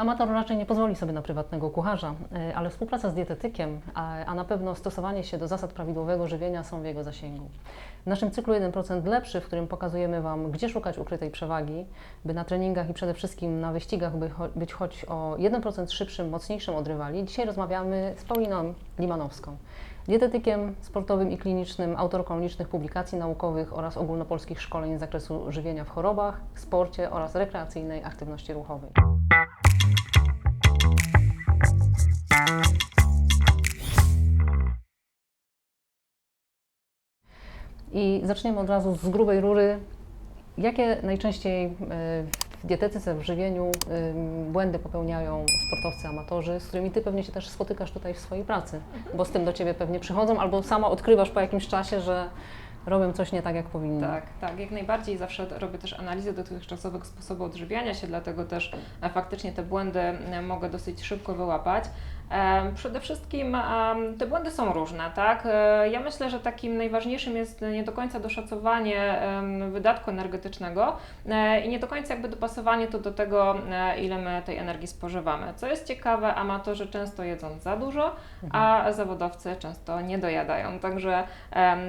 Amator raczej nie pozwoli sobie na prywatnego kucharza, y, ale współpraca z dietetykiem, a, na pewno stosowanie się do zasad prawidłowego żywienia są w jego zasięgu. W naszym cyklu 1% lepszy, w którym pokazujemy Wam, gdzie szukać ukrytej przewagi, by na treningach i przede wszystkim na wyścigach być choć o 1% szybszym, mocniejszym od rywali, dzisiaj rozmawiamy z Pauliną Limanowską. Dietetykiem sportowym i klinicznym, autorką licznych publikacji naukowych oraz ogólnopolskich szkoleń z zakresu żywienia w chorobach, sporcie oraz rekreacyjnej aktywności ruchowej. I zaczniemy od razu z grubej rury. Jakie najczęściej y, w dietetyce, w żywieniu y, błędy popełniają sportowcy, amatorzy, z którymi Ty pewnie się też spotykasz tutaj w swojej pracy? Bo z tym do Ciebie pewnie przychodzą, albo sama odkrywasz po jakimś czasie, że robią coś nie tak, jak powinni. Tak, tak, jak najbardziej. Zawsze robię też analizę dotychczasowych sposobów odżywiania się, dlatego też e, faktycznie te błędy e, mogę dosyć szybko wyłapać. Przede wszystkim te błędy są różne, tak? E, Ja myślę, że takim najważniejszym jest nie do końca doszacowanie wydatku energetycznego e, i nie do końca jakby dopasowanie to do tego, e, ile my tej energii spożywamy. Co jest ciekawe, amatorzy często jedzą za dużo, a zawodowcy często nie dojadają. Także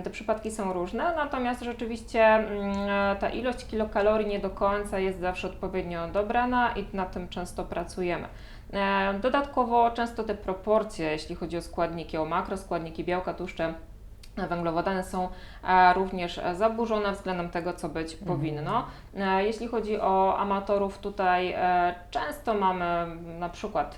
te przypadki są różne, natomiast rzeczywiście mm, ta ilość kilokalorii nie do końca jest zawsze odpowiednio dobrana i nad tym często pracujemy. E, Dodatkowo często te proporcje, jeśli chodzi o składniki, o makroskładniki, białka, tłuszcze, e, Węglowodany są e, również zaburzone względem tego, co być powinno. E, Jeśli chodzi o amatorów, tutaj często mamy na przykład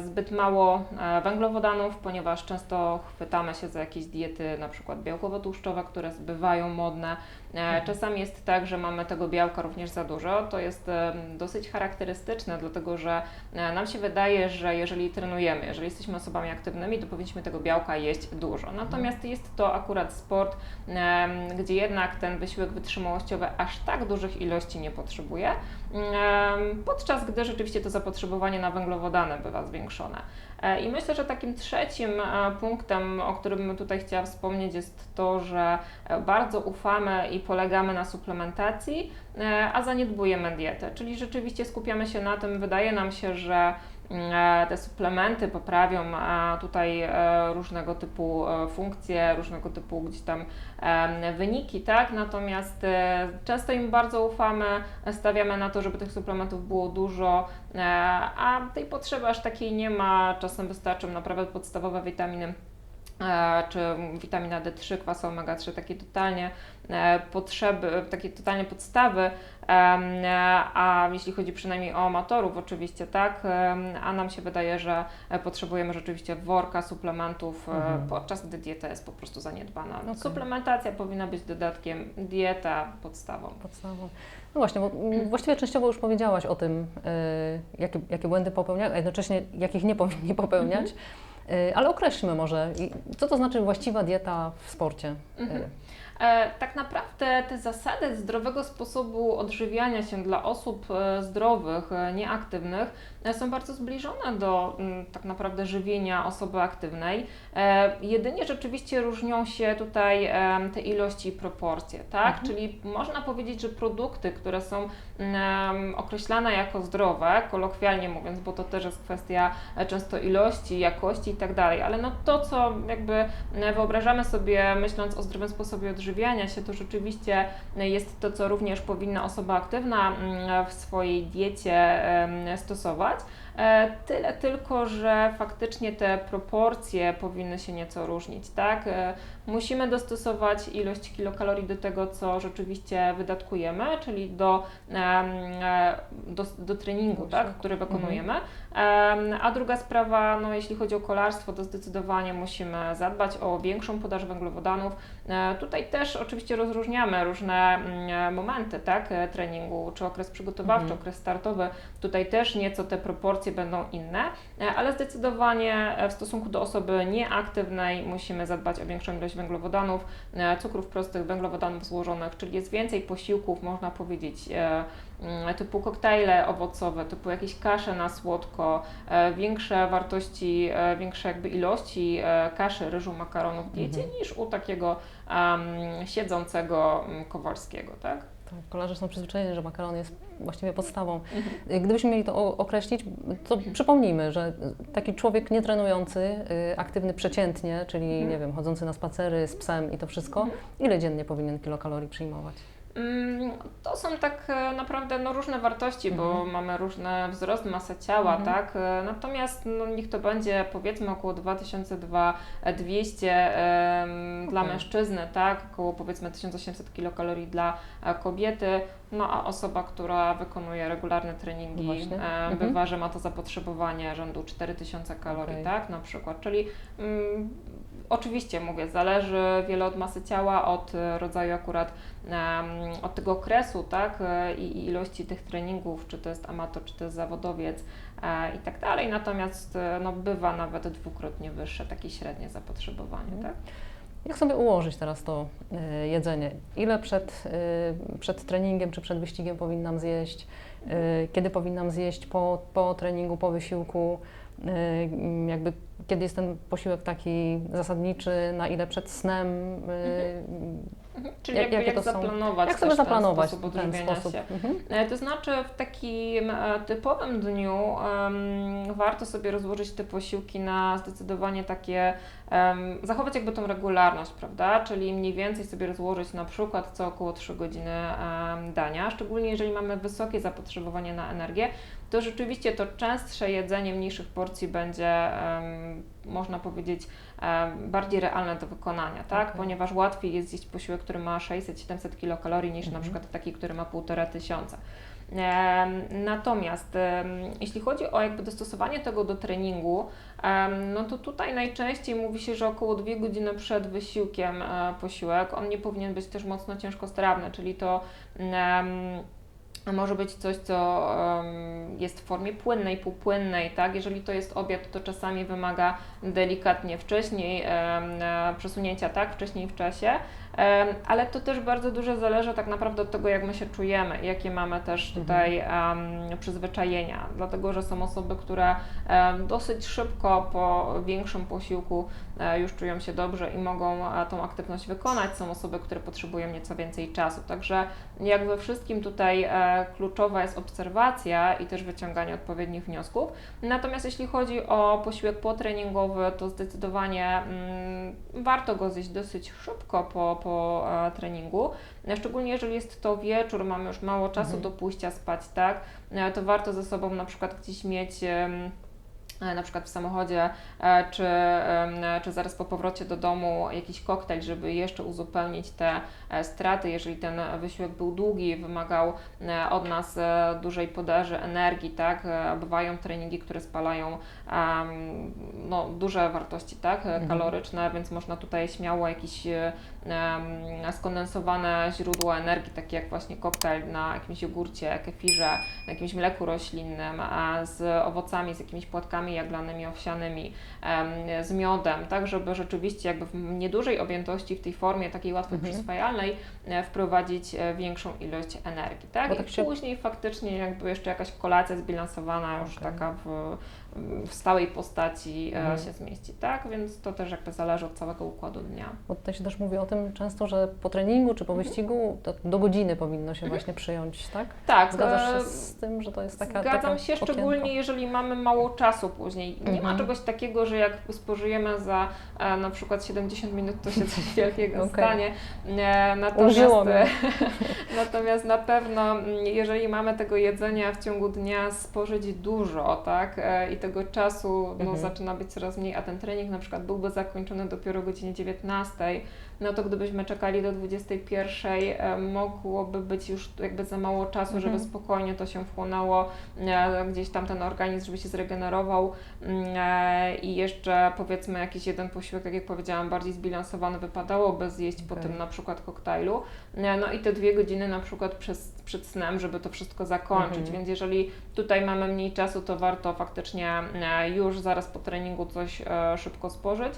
zbyt mało węglowodanów, ponieważ często chwytamy się za jakieś diety, na przykład białkowo-tłuszczowe, które bywają modne. E, Czasami jest tak, że mamy tego białka również za dużo. To jest dosyć charakterystyczne, dlatego że e, nam się wydaje, że jeżeli trenujemy, jeżeli jesteśmy osobami aktywnymi, to powinniśmy tego białka jeść dużo. Natomiast jest to akurat sport, gdzie jednak ten wysiłek wytrzymałościowy aż tak dużych ilości nie potrzebuje, podczas gdy rzeczywiście to zapotrzebowanie na węglowodany bywa zwiększone. E, I myślę, że takim trzecim punktem, o którym bym tutaj chciała wspomnieć, jest to, że bardzo ufamy i polegamy na suplementacji, e, a zaniedbujemy dietę. Czyli rzeczywiście skupiamy się na tym, wydaje nam się, że mm, te suplementy poprawią e, tutaj e, różnego typu e, funkcje, różnego typu gdzieś tam wyniki, tak? Natomiast e, często im bardzo ufamy, stawiamy na to, żeby tych suplementów było dużo, e, a tej potrzeby aż takiej nie ma. Czasem wystarczą naprawdę podstawowe witaminy e, czy witamina D3, kwas omega-3, takie totalnie e, potrzeby, takie totalnie podstawy, e, a jeśli chodzi przynajmniej o amatorów oczywiście, tak, a nam się wydaje, że e, potrzebujemy rzeczywiście worka suplementów, e, Mhm. podczas gdy dieta jest po prostu zaniedbana. Okej. Suplementacja powinna być dodatkiem, dieta podstawą. Podstawą. No właśnie, bo właściwie częściowo już powiedziałaś o tym, jakie, jakie błędy popełniają, a jednocześnie jakich nie powinni popełniać. Y, ale określmy może, co to znaczy właściwa dieta w sporcie? Mhm. E, tak naprawdę te zasady zdrowego sposobu odżywiania się dla osób e, zdrowych, e, nieaktywnych są bardzo zbliżone do mm, tak naprawdę żywienia osoby aktywnej. E, jedynie rzeczywiście różnią się tutaj em, te ilości i proporcje, tak? Mhm. Czyli można powiedzieć, że produkty, które są em, określane jako zdrowe, kolokwialnie mówiąc, bo to też jest kwestia e, często ilości, jakości i tak dalej, ale no to, co jakby e, wyobrażamy sobie, myśląc o zdrowym sposobie odżywiania się, to rzeczywiście e, jest to, co również powinna osoba aktywna mm, w swojej diecie stosować. E, Tyle tylko, że faktycznie te proporcje powinny się nieco różnić, tak? E, Musimy dostosować ilość kilokalorii do tego, co rzeczywiście wydatkujemy, czyli do, e, do, do treningu, tak, który wykonujemy. Em, A druga sprawa, no, jeśli chodzi o kolarstwo, to zdecydowanie musimy zadbać o większą podaż węglowodanów. E, Tutaj też oczywiście rozróżniamy różne mm, momenty tak, e, treningu, czy okres przygotowawczy, Mhm. okres startowy. Tutaj też nieco te proporcje będą inne, e, ale zdecydowanie e, w stosunku do osoby nieaktywnej musimy zadbać o większą ilość węglowodanów, e, cukrów prostych, węglowodanów złożonych, czyli jest więcej posiłków, można powiedzieć, mm, typu koktajle owocowe, typu jakieś kasze na słodko, większe wartości, większe jakby ilości kaszy, ryżu, makaronu w diecie Mhm. niż u takiego em, siedzącego mm, Kowalskiego, tak? Tak, kolarze są przyzwyczajeni, że makaron jest właściwie podstawą. Gdybyśmy mieli to określić, to przypomnijmy, że taki człowiek nietrenujący, y, aktywny przeciętnie, czyli Mhm. nie wiem, chodzący na spacery z psem i to wszystko, ile dziennie powinien kilokalorii przyjmować? Mm, To są tak e, naprawdę no, różne wartości, bo Mhm. mamy różny wzrost masy ciała, Mhm. tak? E, Natomiast no, niech to będzie powiedzmy około 2200 em, dla Okej. mężczyzny, tak? Około powiedzmy 1800 kilokalorii dla e, kobiety. No a osoba, która wykonuje regularne treningi, Właśnie. e, Mhm. bywa, że ma to zapotrzebowanie rzędu 4000 kalorii, Okej. tak? Na przykład, czyli mm, oczywiście mówię, zależy wiele od masy ciała, od e, rodzaju akurat od tego okresu, tak, e, i ilości tych treningów, czy to jest amator, czy to jest zawodowiec e, i tak dalej. Natomiast no, bywa nawet dwukrotnie wyższe takie średnie zapotrzebowanie, Mhm. tak? Jak sobie ułożyć teraz to jedzenie? Ile przed, przed treningiem czy przed wyścigiem powinnam zjeść? Kiedy powinnam zjeść po, po treningu, po wysiłku? Y, jakby kiedy jest ten posiłek taki zasadniczy, na ile przed snem? Y, Mhm. Czyli Jak- jak to są- zaplanować Jak sobie też ten zaplanować sposób ten sposób? się. Mhm. E, To znaczy w takim e, typowym dniu em, warto sobie rozłożyć te posiłki na zdecydowanie takie, em, zachować jakby tą regularność, prawda? Czyli mniej więcej sobie rozłożyć na przykład co około 3 godziny em, dania, szczególnie jeżeli mamy wysokie zapotrzebowanie na energię, to rzeczywiście to częstsze jedzenie mniejszych porcji będzie, można powiedzieć, bardziej realne do wykonania, tak? Okej. Ponieważ łatwiej jest zjeść posiłek, który ma 600-700 kilokalorii niż na Mhm. przykład taki, który ma 1,5 tysiąca. Natomiast jeśli chodzi o jakby dostosowanie tego do treningu, no to tutaj najczęściej mówi się, że około 2 godziny przed wysiłkiem e, posiłek, on nie powinien być też mocno ciężkostrawny, czyli to em, może być coś, co em, jest w formie płynnej, półpłynnej, tak? Jeżeli to jest obiad, to czasami wymaga delikatnie wcześniej e, przesunięcia, tak? Wcześniej w czasie, em, ale to też bardzo dużo zależy tak naprawdę od tego, jak my się czujemy, jakie mamy też tutaj em, przyzwyczajenia, dlatego, że są osoby, które dosyć szybko po większym posiłku już czują się dobrze i mogą e, tą aktywność wykonać. Są osoby, które potrzebują nieco więcej czasu. Także jak we wszystkim tutaj e, kluczowa jest obserwacja i też wyciąganie odpowiednich wniosków. Natomiast jeśli chodzi o posiłek potreningowy, to zdecydowanie mm, warto go zjeść dosyć szybko po, po e, treningu. E, Szczególnie jeżeli jest to wieczór, mamy już mało czasu Mhm. do pójścia spać, tak? E, To warto ze sobą na przykład gdzieś mieć. E, na przykład w samochodzie, e, czy, czy zaraz po powrocie do domu jakiś koktajl, żeby jeszcze uzupełnić te e, straty, jeżeli ten wysiłek był długi, wymagał od nas dużej podaży energii, tak, bywają treningi, które spalają no, duże wartości, tak, Mhm. kaloryczne, więc można tutaj śmiało jakieś skondensowane źródła energii, takie jak właśnie koktajl na jakimś jogurcie, kefirze, na jakimś mleku roślinnym, z owocami, z jakimiś płatkami jaglanymi, owsianymi, z miodem, tak żeby rzeczywiście jakby w niedużej objętości, w tej formie takiej łatwo Mhm. przyswajalnej e, wprowadzić e, większą ilość energii, tak? Bo I tak się- później faktycznie jakby jeszcze jakaś kolacja zbilansowana, już Okej. taka w, w stałej postaci e, Mhm. się zmieści, tak? Więc to też jakby zależy od całego układu dnia. Bo tutaj się też mówi o tym często, że po treningu czy po Mhm. wyścigu to do godziny powinno się właśnie przyjąć, tak? Tak, Zgadzasz się e, z tym, że to jest taka Zgadzam taka się, okienko? szczególnie jeżeli mamy mało czasu później. Nie ma Mhm. czegoś takiego, że jak spożyjemy za e, na przykład 70 minut, to się coś wielkiego Okej. stanie. E, natomiast, natomiast na pewno, mm, jeżeli mamy tego jedzenia w ciągu dnia spożyć dużo, tak, e, i tego czasu no, Mhm. zaczyna być coraz mniej, a ten trening na przykład byłby zakończony dopiero o godzinie 19, no to gdybyśmy czekali do 21, e, mogłoby być już jakby za mało czasu, żeby Mhm. spokojnie to się wchłonęło, e, gdzieś tam ten organizm, żeby się zregenerował mm, e, i jeszcze powiedzmy jakiś jeden posiłek, tak jak powiedziałam, bardziej zbilansowany wypadałoby zjeść po tym na przykład koktajlu. No i te dwie godziny na przykład przez, przed snem, żeby to wszystko zakończyć, Mhm. więc jeżeli tutaj mamy mniej czasu, to warto faktycznie już zaraz po treningu coś szybko spożyć.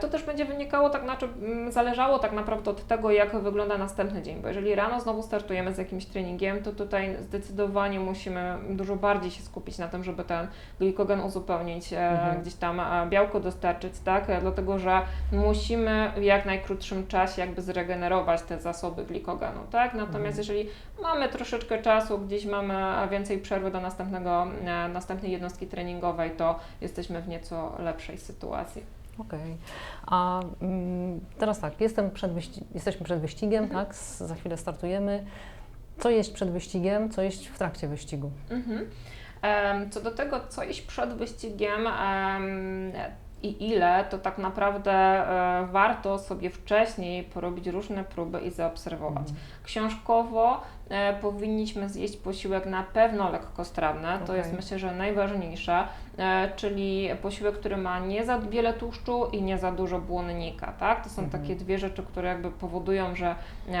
To też będzie wynikało tak, znaczy mm, zależało tak naprawdę od tego, jak wygląda następny dzień, bo jeżeli rano znowu startujemy z jakimś treningiem, to tutaj zdecydowanie musimy dużo bardziej się skupić na tym, żeby ten glikogen uzupełnić e, Mhm. gdzieś tam e, białko dostarczyć, tak? E, Dlatego, że musimy w jak najkrótszym czasie jakby zregenerować te zasoby glikogenu, tak? Natomiast Mhm. jeżeli mamy troszeczkę czasu, gdzieś mamy więcej przerwy do następnego, następnej jednostki treningowej, to jesteśmy w nieco lepszej sytuacji. Okej. A mm, teraz tak, jestem przed jesteśmy przed wyścigiem, Mhm. tak? S- Za chwilę startujemy. Co jeść przed wyścigiem, co jeść w trakcie wyścigu? Mhm. Co do tego, co iść przed wyścigiem em, i ile, to tak naprawdę e, warto sobie wcześniej porobić różne próby i zaobserwować. Mhm. Książkowo e, powinniśmy zjeść posiłek na pewno lekkostrawny, to Okej. jest myślę, że najważniejsze, czyli posiłek, który ma nie za wiele tłuszczu i nie za dużo błonnika, tak? To są Mhm. takie dwie rzeczy, które jakby powodują, że e,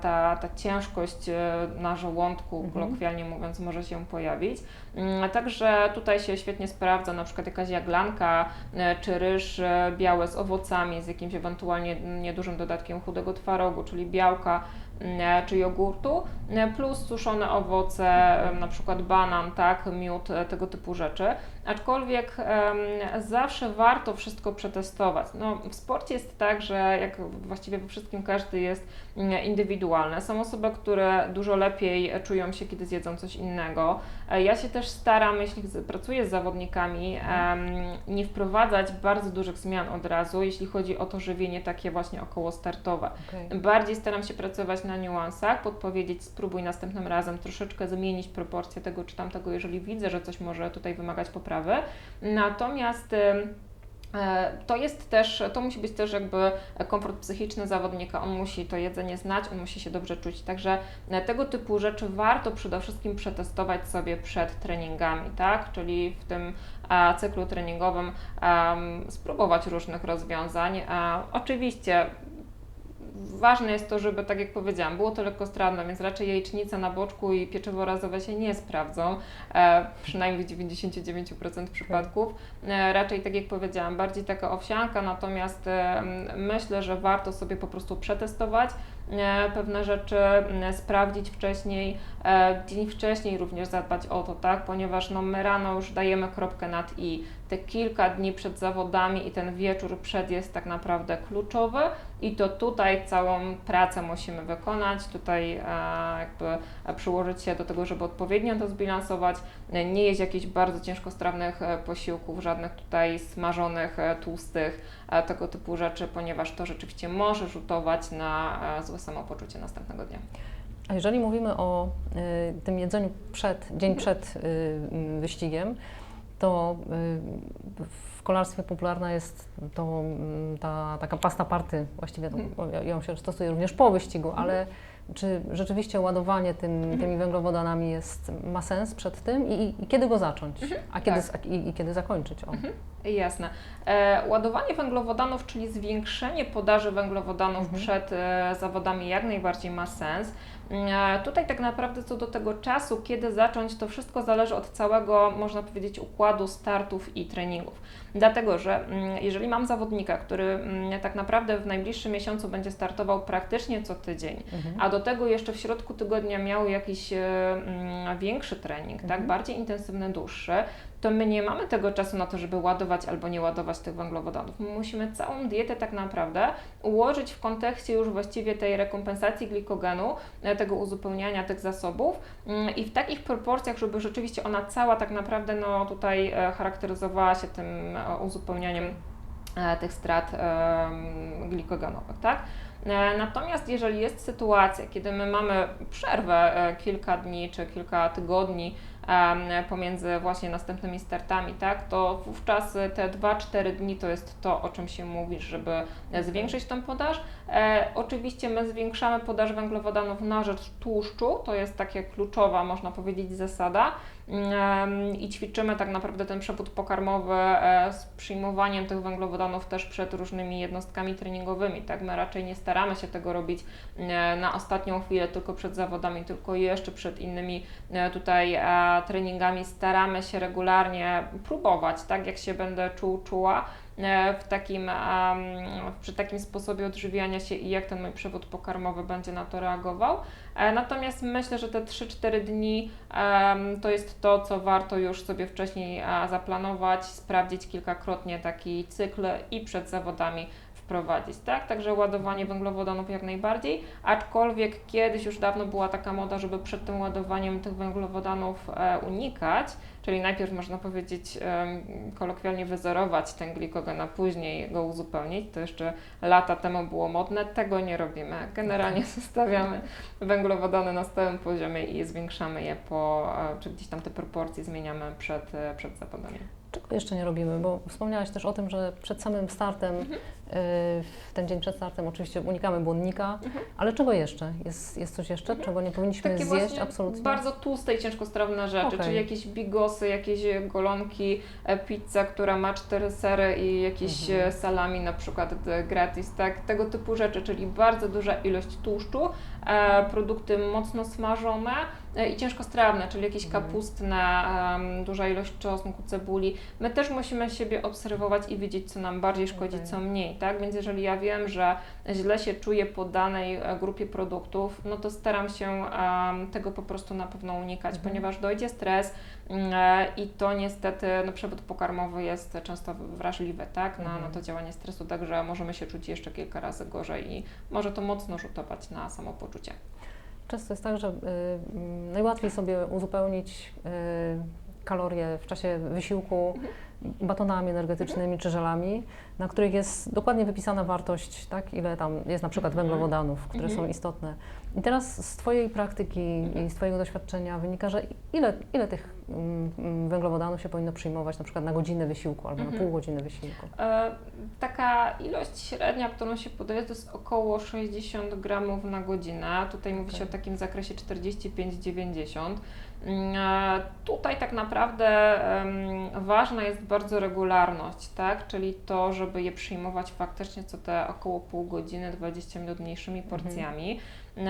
ta, ta ciężkość e, na żołądku, Mhm. kolokwialnie mówiąc, może się pojawić. Mm, Także tutaj się świetnie sprawdza na przykład jakaś jaglanka e, czy ryż e, białe z owocami, z jakimś ewentualnie niedużym dodatkiem chudego twarogu, czyli białka mm, czy jogurtu, e, plus suszone owoce, e, na przykład banan, tak, miód, e, tego typu rzeczy. Aczkolwiek zawsze warto wszystko przetestować. No, w sporcie jest tak, że jak właściwie we wszystkim każdy jest mm, indywidualny. Są osoby, które dużo lepiej czują się, kiedy zjedzą coś innego. E, Ja się też staram, jeśli pracuję z zawodnikami, nie wprowadzać bardzo dużych zmian od razu, jeśli chodzi o to żywienie takie właśnie około startowe. Okej. Bardziej staram się pracować na niuansach, podpowiedzieć, spróbuj następnym razem troszeczkę zmienić proporcje tego czy tamtego, jeżeli widzę, że coś może tutaj wymagać poprawy. Natomiast ym, e, to jest też, to musi być też jakby komfort psychiczny zawodnika. On musi to jedzenie znać, on musi się dobrze czuć. Także e, tego typu rzeczy warto przede wszystkim przetestować sobie przed treningami, tak? Czyli w tym e, cyklu treningowym spróbować różnych rozwiązań. Oczywiście Ważne jest to, żeby, tak jak powiedziałam, było to lekkostrawne, więc raczej jajecznica na boczku i pieczywo razowe się nie sprawdzą, e, przynajmniej w 99% przypadków. E, raczej, tak jak powiedziałam, bardziej taka owsianka, natomiast e, myślę, że warto sobie po prostu przetestować e, pewne rzeczy, sprawdzić wcześniej, e, dzień wcześniej również zadbać o to, tak, ponieważ no, my rano już dajemy kropkę nad i. Te kilka dni przed zawodami i ten wieczór przed jest tak naprawdę kluczowy i to tutaj całą pracę musimy wykonać, tutaj e, jakby e, przyłożyć się do tego, żeby odpowiednio to zbilansować, e, nie jeść jakichś bardzo ciężkostrawnych posiłków, żadnych tutaj smażonych, tłustych, tego typu rzeczy, ponieważ to rzeczywiście może rzutować na złe samopoczucie następnego dnia. A jeżeli mówimy o tym jedzeniu przed, dzień przed wyścigiem, to y, w kolarstwie popularna jest to mm, ta taka pasta party, właściwie to, ją się stosuje również po wyścigu, ale czy rzeczywiście ładowanie tym, tymi węglowodanami jest, ma sens przed tym i, i, kiedy go zacząć, a kiedy, tak. i, i kiedy zakończyć? O. Jasne. E, ładowanie węglowodanów, czyli zwiększenie podaży węglowodanów Mhm. przed e, zawodami jak najbardziej ma sens. E, tutaj tak naprawdę co do tego czasu, kiedy zacząć, to wszystko zależy od całego, można powiedzieć, układu startów i treningów. Dlatego, że mm, jeżeli mam zawodnika, który mm, tak naprawdę w najbliższym miesiącu będzie startował praktycznie co tydzień, Mhm. a do tego jeszcze w środku tygodnia miał jakiś e, mm, większy trening, tak, Mhm. bardziej intensywny, dłuższy, to my nie mamy tego czasu na to, żeby ładować albo nie ładować tych węglowodanów. My musimy całą dietę tak naprawdę ułożyć w kontekście już właściwie tej rekompensacji glikogenu, e, tego uzupełniania tych zasobów mm, i w takich proporcjach, żeby rzeczywiście ona cała tak naprawdę no, tutaj e, charakteryzowała się tym e, uzupełnianiem tych strat em, glikogenowych, tak? Natomiast jeżeli jest sytuacja, kiedy my mamy przerwę kilka dni czy kilka tygodni pomiędzy właśnie następnymi startami, tak, to wówczas e, te 2-4 dni to jest to, o czym się mówi, żeby e, zwiększyć tą podaż. E, oczywiście my zwiększamy podaż węglowodanów na rzecz tłuszczu, to jest takie kluczowa, można powiedzieć, zasada. I ćwiczymy tak naprawdę ten przewód pokarmowy e, z przyjmowaniem tych węglowodanów też przed różnymi jednostkami treningowymi. Tak, my raczej nie staramy się tego robić e, na ostatnią chwilę, tylko przed zawodami, tylko jeszcze przed innymi e, tutaj treningami staramy się regularnie próbować, tak jak się będę czuł, czuła, w takim, przy takim sposobie odżywiania się i jak ten mój przewód pokarmowy będzie na to reagował. E, Natomiast myślę, że te 3-4 dni to jest to, co warto już sobie wcześniej zaplanować, sprawdzić kilkakrotnie taki cykl i przed zawodami wprowadzić, tak? Także ładowanie węglowodanów jak najbardziej, aczkolwiek kiedyś już dawno była taka moda, żeby przed tym ładowaniem tych węglowodanów e, unikać, czyli najpierw można powiedzieć kolokwialnie wyzerować ten glikogen, a później go uzupełnić. To jeszcze lata temu było modne, tego nie robimy. Generalnie zostawiamy węglowodany na stałym poziomie i zwiększamy je po, e, czy gdzieś tam te proporcje zmieniamy przed, e, przed zawodami. Czego jeszcze nie robimy? Bo wspomniałaś też o tym, że przed samym startem, Mhm. Y, w ten dzień przed startem oczywiście unikamy błonnika, Mhm. ale czego jeszcze? Jest, jest coś jeszcze, czego nie powinniśmy Takie zjeść absolutnie? bardzo tłuste i ciężkostrawne rzeczy, Okej. czyli jakieś bigosy, jakieś golonki, e, pizza, która ma cztery sery i jakieś Mhm. e, salami na przykład e, gratis, tak, tego typu rzeczy, czyli bardzo duża ilość tłuszczu, e, produkty mocno smażone e, i ciężkostrawne, czyli jakieś Mhm. kapustne, duża ilość czosnku, cebuli. My też musimy siebie obserwować i wiedzieć, co nam bardziej szkodzi, Okej. co mniej, tak, więc jeżeli ja wiem, że źle się czuję po danej e, grupie produktów, no to staram się tego po prostu na pewno unikać, Mhm. ponieważ dojdzie stres mm, e, i to niestety, no przewód pokarmowy jest często wrażliwy, tak, na, Mhm. na to działanie stresu, także możemy się czuć jeszcze kilka razy gorzej i może to mocno rzutować na samopoczucie. Często jest tak, że y, mm, najłatwiej sobie uzupełnić y, kalorie w czasie wysiłku Mhm. Batonami energetycznymi czy żelami, na których jest dokładnie wypisana wartość, tak, ile tam jest na przykład Mhm. węglowodanów, które Mhm. są istotne. I teraz z Twojej praktyki i z Twojego doświadczenia wynika, że ile, ile tych mm, mm, węglowodanów się powinno przyjmować na przykład na godzinę wysiłku albo Mhm. na pół godziny wysiłku. E, Taka ilość średnia, którą się podaje, to jest około 60 gramów na godzinę. Tutaj mówi się Okej. o takim zakresie 45-90. Mm, e, Tutaj tak naprawdę ważna jest bardzo regularność, tak? czyli to, żeby je przyjmować faktycznie co te około pół godziny, 20 minut mniejszymi porcjami. Em,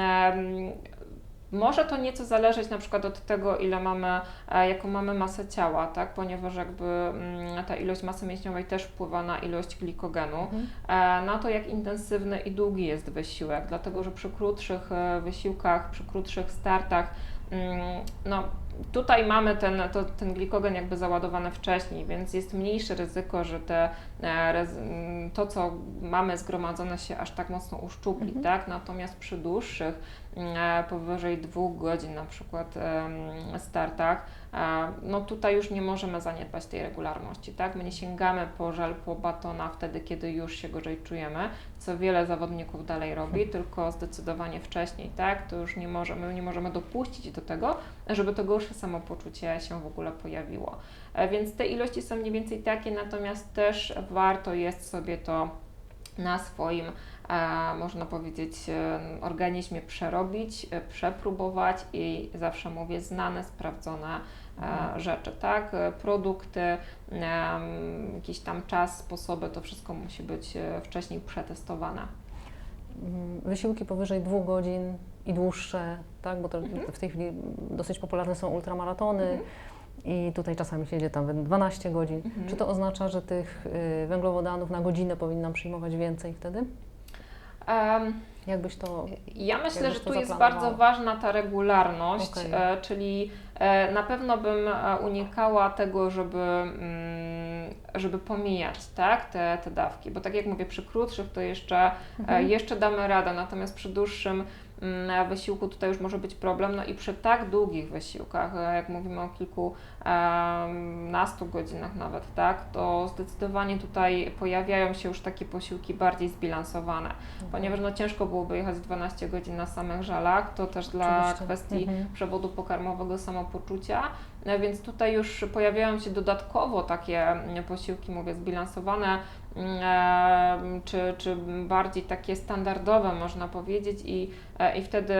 Może to nieco zależeć na przykład od tego, ile mamy, e, jaką mamy masę ciała, tak? ponieważ jakby mm, ta ilość masy mięśniowej też wpływa na ilość glikogenu, Mhm. e, na to, jak intensywny i długi jest wysiłek, dlatego że przy krótszych wysiłkach, przy krótszych startach, no tutaj mamy ten, to, ten glikogen jakby załadowany wcześniej, więc jest mniejsze ryzyko, że te, e, mm, to, co mamy zgromadzone się aż tak mocno uszczupli, Mhm. tak? Natomiast przy dłuższych, powyżej dwóch godzin na przykład startach, e, no tutaj już nie możemy zaniedbać tej regularności, tak? My nie sięgamy po żel, po batona wtedy, kiedy już się gorzej czujemy, co wiele zawodników dalej robi, tylko zdecydowanie wcześniej, tak? To już nie możemy, nie możemy dopuścić do tego, żeby to gorsze samopoczucie się w ogóle pojawiło. E, Więc te ilości są mniej więcej takie, natomiast też warto jest sobie to na swoim, e, można powiedzieć, e, organizmie przerobić, e, przepróbować i zawsze mówię znane, sprawdzone e, rzeczy, tak? E, Produkty, jakiś tam czas, sposoby, to wszystko musi być e, wcześniej przetestowane. Mm, Wysiłki powyżej dwóch godzin i dłuższe, tak? bo to Mhm. w tej chwili dosyć popularne są ultramaratony i tutaj czasami się jedzie tam nawet 12 godzin. Mhm. Czy to oznacza, że tych y, węglowodanów na godzinę powinnam przyjmować więcej wtedy? Em, Jakbyś to... Ja myślę, że tu jest bardzo ważna ta regularność, Okej. e, czyli e, na pewno bym e, unikała tego, żeby, mm, żeby pomijać tak, te, te dawki, bo tak jak mówię, przy krótszych to jeszcze, e, Mhm. jeszcze damy radę, natomiast przy dłuższym wysiłku tutaj już może być problem, no i przy tak długich wysiłkach, e, jak mówimy o kilku em, nastu godzinach nawet, tak, to zdecydowanie tutaj pojawiają się już takie posiłki bardziej zbilansowane. Ponieważ no ciężko byłoby jechać 12 godzin na samych żalach, to też dla Oczywiście. kwestii Mhm. przewodu pokarmowego samopoczucia, E, więc tutaj już pojawiają się dodatkowo takie posiłki, mówię, zbilansowane, czy, czy bardziej takie standardowe można powiedzieć i, e, i wtedy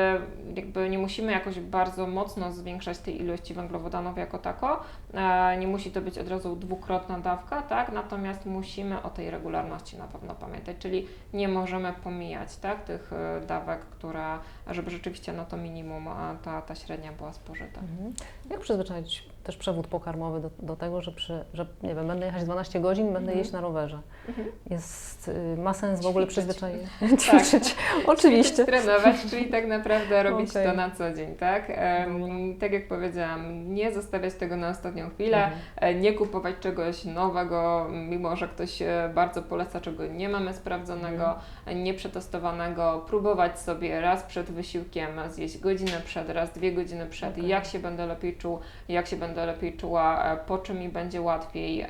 jakby nie musimy jakoś bardzo mocno zwiększać tej ilości węglowodanów jako tako, E, nie musi to być od razu dwukrotna dawka, tak, natomiast musimy o tej regularności na pewno pamiętać, czyli nie możemy pomijać tak, tych e, dawek, które, żeby rzeczywiście no to minimum, ta, ta średnia była spożyta. Mhm. Jak przyzwyczaić też przewód pokarmowy do, do tego, że, przy, że nie wiem, będę jechać 12 godzin, będę Mhm. jeść na rowerze. Mhm. Jest, y, ma sens w ogóle Ćwiczyć. przyzwyczajenie. Ćwiczyć, oczywiście. Ćwiczyć, trenować, czyli tak naprawdę robić Okej. to na co dzień, tak? Em, tak jak powiedziałam, nie zostawiać tego na ostatnią chwilę, Mhm. e, nie kupować czegoś nowego, mimo że ktoś e, bardzo poleca, czego nie mamy sprawdzonego, Mhm. e, nieprzetestowanego, próbować sobie raz przed wysiłkiem zjeść godzinę przed, raz dwie godziny przed, Okej. jak się będę lepiej czuł, jak się będę lepiej czuła, e, po czym mi będzie łatwiej,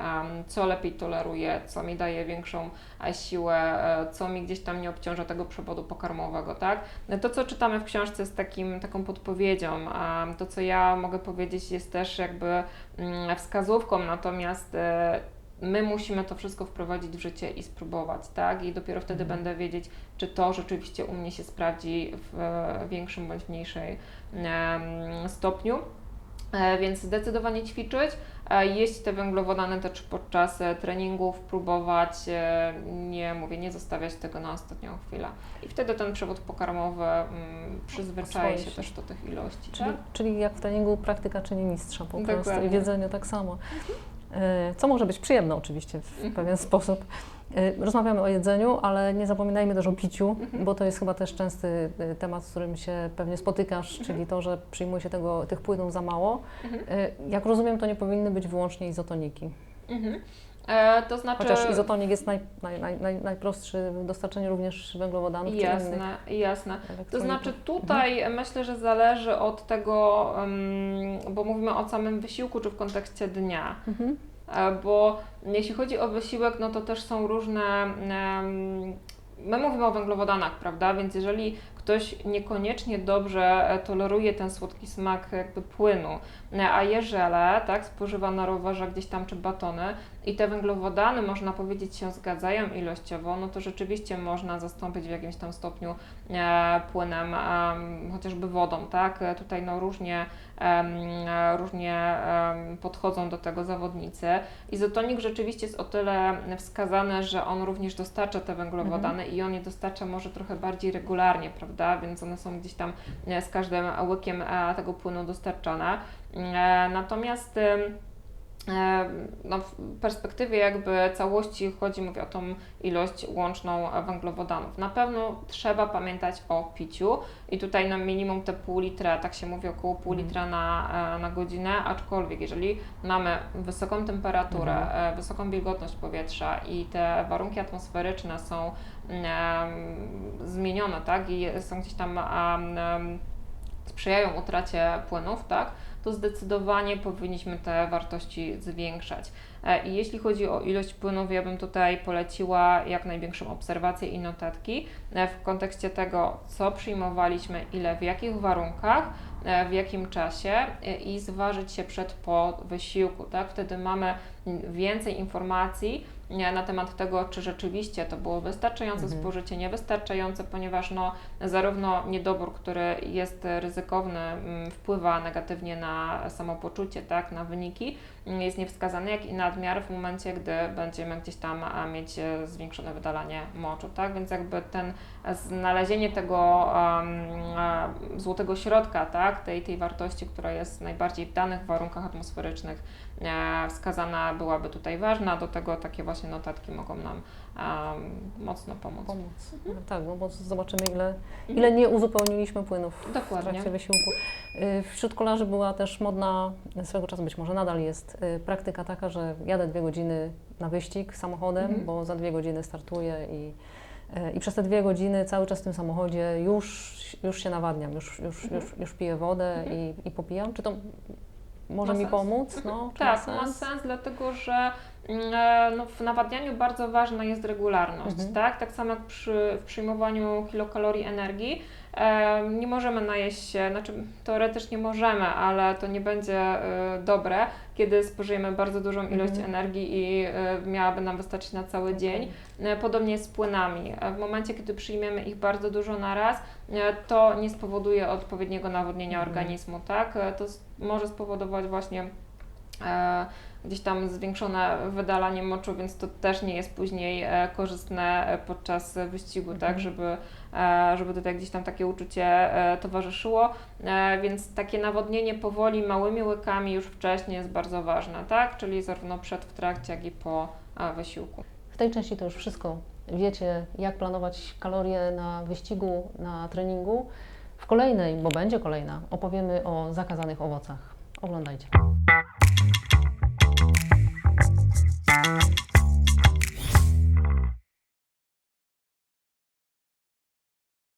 co lepiej toleruję, co mi daje większą e, siłę, e, co mi gdzieś tam nie obciąża tego przewodu pokarmowego, tak? No To, co czytamy w książce jest takim, taką podpowiedzią, a to, co ja mogę powiedzieć jest też jakby mm, wskazówką, natomiast my musimy to wszystko wprowadzić w życie i spróbować, tak? I dopiero wtedy Mhm. będę wiedzieć, czy to rzeczywiście u mnie się sprawdzi w większym bądź mniejszej stopniu. E, Więc zdecydowanie ćwiczyć, e, jeść te węglowodany też podczas e, treningów, próbować, nie mówię, nie zostawiać tego na ostatnią chwilę. I wtedy ten przewód pokarmowy mm, przyzwyczaje się się. też do tych ilości. Czyli, tak? czyli jak w treningu praktyka czyni mistrza po prostu Dokładnie. i w jedzeniu tak samo. Co może być przyjemne oczywiście w Mhm. pewien sposób. E, Rozmawiamy o jedzeniu, ale nie zapominajmy też o piciu, Mhm. bo to jest chyba też częsty e, temat, z którym się pewnie spotykasz, czyli to, że przyjmuje się tego, tych płynów za mało. Mhm. E, Jak rozumiem, to nie powinny być wyłącznie izotoniki. Mhm. E, to znaczy... Chociaż izotonik jest naj, naj, naj, naj, najprostszy w dostarczeniu również węglowodanów czy innych Jasne, jasne. To znaczy tutaj myślę, że zależy od tego, em, bo mówimy o samym wysiłku czy w kontekście dnia. Mhm. Bo jeśli chodzi o wysiłek, no to też są różne. My mówimy o węglowodanach, prawda? Więc jeżeli ktoś niekoniecznie dobrze e, toleruje ten słodki smak jakby płynu, e, a je żele, tak, spożywa na rowerze gdzieś tam czy batony i te węglowodany, można powiedzieć, się zgadzają ilościowo, no to rzeczywiście można zastąpić w jakimś tam stopniu e, płynem, em, chociażby wodą, tak? E, Tutaj no różnie, e, różnie podchodzą do tego zawodnicy. Izotonik rzeczywiście jest o tyle wskazany, że on również dostarcza te węglowodany i on je dostarcza może trochę bardziej regularnie, prawda? Więc one są gdzieś tam e, z każdym łykiem e, tego płynu dostarczane. E, Natomiast e, no, w perspektywie jakby całości chodzi mówię o tą ilość łączną e, węglowodanów. Na pewno trzeba pamiętać o piciu i tutaj na minimum te pół litra, tak się mówi około pół Mhm. litra na, e, na godzinę, aczkolwiek jeżeli mamy wysoką temperaturę, Mhm. e, wysoką wilgotność powietrza i te warunki atmosferyczne są em, zmienione, tak, i są gdzieś tam sprzyjają utracie płynów, tak, to zdecydowanie powinniśmy te wartości zwiększać. E, I jeśli chodzi o ilość płynów, ja bym tutaj poleciła jak największą obserwację i notatki e, w kontekście tego, co przyjmowaliśmy, ile, w jakich warunkach, e, w jakim czasie i zważyć się przed po wysiłku, tak? Wtedy mamy więcej informacji na temat tego, czy rzeczywiście to było wystarczające Mhm. spożycie, niewystarczające, ponieważ no, zarówno niedobór, który jest ryzykowny, mm, wpływa negatywnie na samopoczucie, tak, na wyniki, mm, jest niewskazany, jak i nadmiar w momencie, gdy będziemy gdzieś tam mieć e, zwiększone wydalanie moczu, tak, więc jakby ten znalezienie tego um, złotego środka, tak, tej, tej wartości, która jest najbardziej w danych warunkach atmosferycznych wskazana byłaby tutaj ważna, do tego takie właśnie notatki mogą nam em, mocno pomóc. pomóc. Mhm. Tak, no bo zobaczymy, ile, ile nie uzupełniliśmy płynów w Dokładnie. trakcie wysiłku. Y, Wśród kolarzy była też modna, swego czasu być może nadal jest, y, praktyka taka, że jadę dwie godziny na wyścig samochodem, Mhm. bo za dwie godziny startuję i, y, i przez te dwie godziny cały czas w tym samochodzie już, już się nawadniam, już, już, Mhm. już, już piję wodę Mhm. i, i popijam. Czy to może Ma mi sens. pomóc? No, czy Tak, ma ma sens? sens, dlatego że mm, e, no, w nawadnianiu bardzo ważna jest regularność, Mhm. tak? Tak samo jak przy w przyjmowaniu kilokalorii energii. Nie możemy najeść się, znaczy teoretycznie możemy, ale to nie będzie e, dobre, kiedy spożyjemy bardzo dużą ilość Mhm. energii i e, miałaby nam wystarczyć na cały dzień. E, Podobnie jest z płynami. W momencie, kiedy przyjmiemy ich bardzo dużo na raz, e, to nie spowoduje odpowiedniego nawodnienia Mhm. organizmu, tak? To może spowodować właśnie gdzieś tam zwiększone wydalanie moczu, więc to też nie jest później e, korzystne e, podczas wyścigu, Mhm. tak, żeby, e, żeby tutaj gdzieś tam takie uczucie towarzyszyło, więc takie nawodnienie powoli, małymi łykami już wcześniej jest bardzo ważne, tak, czyli zarówno przed, w trakcie, jak i po wysiłku. W tej części to już wszystko. Wiecie, jak planować kalorie na wyścigu, na treningu. W kolejnej, bo będzie kolejna, opowiemy o zakazanych owocach. Oglądajcie. Thank you.